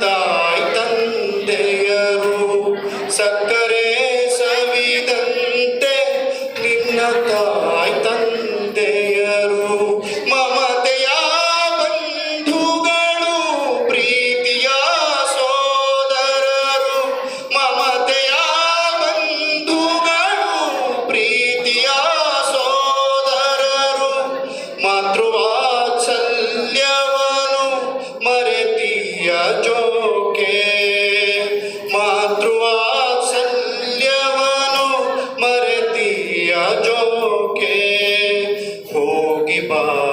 ತಾಯಿ ತಂದೆಯರು ಸಕ್ಕರೆ ಸವಿದಂತೆ ನಿನ್ನ Bye.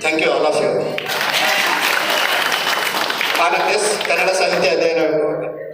Thank you all of you. And this Canada Sahitya